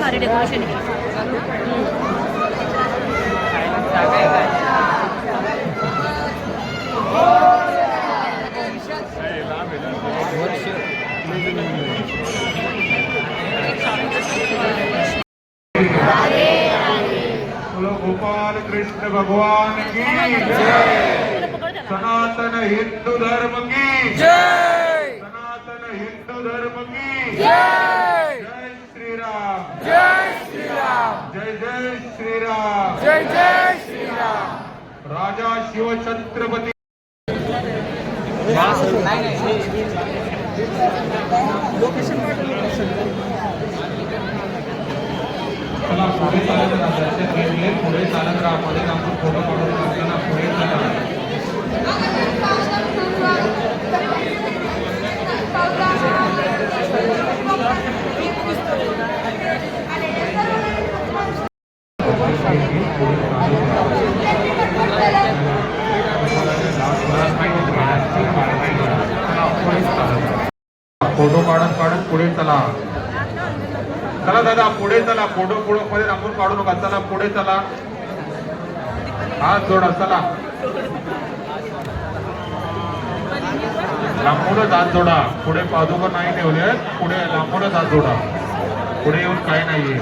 भारी डेकोरेशन गोपाल कृष्ण भगवान की जय। सनातन हिंदू धर्म की जय। सनातन हिंदू धर्म की राजा शिवछत्रपती चला पुढे चालत राहा पुढे चालत राहा मध्ये आपण फोटो काढून काढत काढत पुढे चला. चला दादा पुढे चला. फोटो पुढे मध्ये आपण काढू नका. चला पुढे चला. हात जोडा चला. लांबूनच हात जोडा. पुढे पादुका नाही ठेवले पुढे लांबूनच हात जोडा. पुढे येऊन काही नाहीये.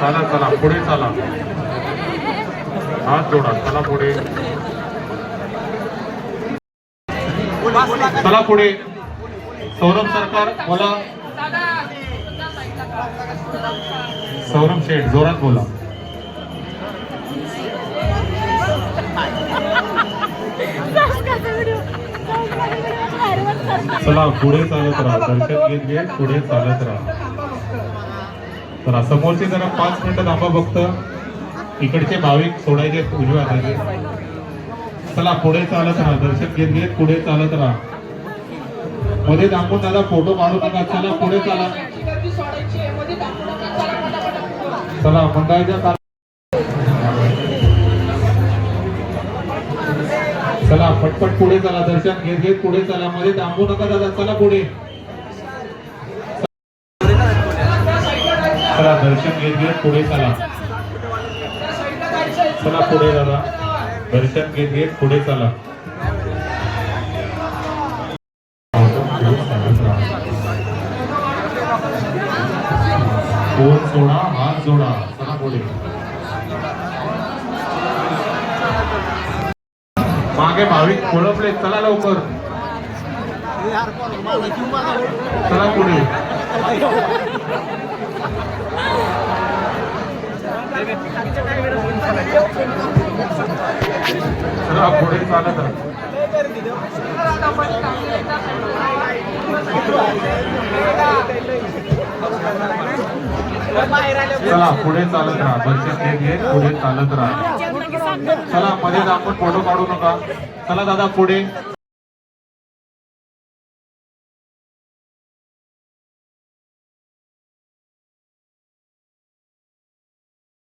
चला चला. पुढे चला. हात जोडा. चला पुढे. चला पुढे. सौरभ सरकार बोला. सौरभ शेठ जोरात बोला. चला पुढे चालत राहा. दर्शन घेत घे पुढे चालत राहा. चला समोरचे जरा पाच मिनिटं थांबा फक्त. इकडचे भाविक सोडायचे उजव्या हाताचे. चला पुढे चालत राहा. दर्शन घेत घेत पुढे चालत राहा. मध्ये दाखवून दादा फोटो काढू नका. चला पुढे चला. चला मंडळाच्या चला पटपट पुढे चला. दर्शन घेत घेत पुढे चला. मध्ये थांबू नका दादा. चला पुढे. चला दर्शन घेत घेत पुढे चला. चला पुढे दादा. दर्शन घेत घेत पुढे चला. कोण सोडा हात जोडा. चला पुढे. मागे भाविक खोळपले चला लवकर. चला पुढे. पुढे चालत राहा. चला पुढे चालत राहा बचत पुढे चालत राहा. चला मध्ये आपण फोटो काढू नका. चला दादा पुढे.